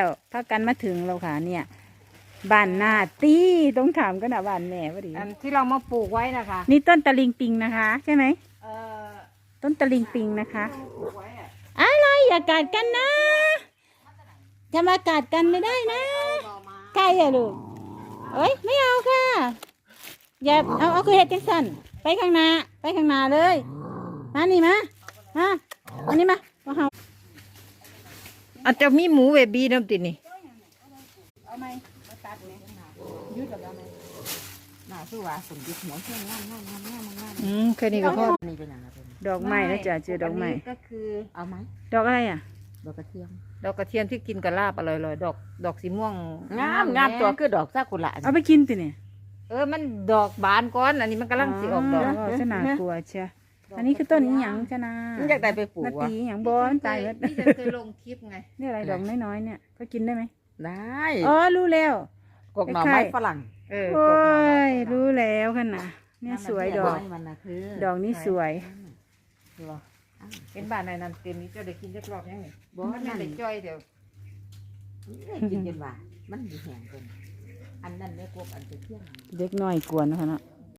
แล้วพากันมาถึงแล้วค่ะ เนี่ยบ้านนาตีต้องถามกันนะบ้านแม่พอดีอันที่เรามาปลูกไว้นะคะนี่ต้นตะลิงปิงนะคะ ใช่ไหมเอ่อต้นตะลิงปิงนะคะปลูกไว้อะอะไรอย่ากัดกันนะจะมากัดกันไม่ได้นะหน่อไม้ไก่อะลูกเอ้ยไม่เอาค่ะอย่าเอาเอาคือเห็ดจังสันไปข้างหน้าไปข้างหน้าเลยมานี่มามาอันนี้มามาเอา อาจจะมีหมูเวบีน้ำตินี่เอาไหมมาตัดไหมยืดกับเอาไหมน่าคือว่าสมยุดหัวเชื่องามงามงามงามงามอืมแค่นี้ก็พอนี่เป็นอย่างไรเป็นดอกไม้แล้วจ้ะเจอดอกไม้ก็คือเอาไหมดอกอะไรอะ ดอกกระเทียม ดอกกระเทียมที่กินกับลาบอร่อยๆดอก ดอกสีม่วงงามงามตัวคือดอกซากุระเอาไปกินตินี่เออมันดอกบานก้อนอันนี้มันกำลังสิออกดอกจะหนากลัวเชีย อันนี้คือต้นอีหยังชนะมันอยากได้ไปปลูกมาวะตีอหยังบอมันตายแล้วนี่ฉันเคยลงคลิปไงนี่อะไรดอกน้อยๆเนี่ยก็กินได้ไหมได้อ๋อรู้แล้ว กกหน่อไม้ฝรั่งเออโอ้ยรู้แล้วกันนะเนี่ยสวยดอก มันนะคือดอกนี้สวย เหรอเป็นบ้านในนั้นเต็มนี้เจ้าได้กินจักรอบยังไงบ่มันนั่นได้จ้อยเดี๋ยวกินจนว่ามันมีแห้งเกินอันนั้นไม่กบอันจะเที่ยงเด็กน้อยกวนเขาเนาะ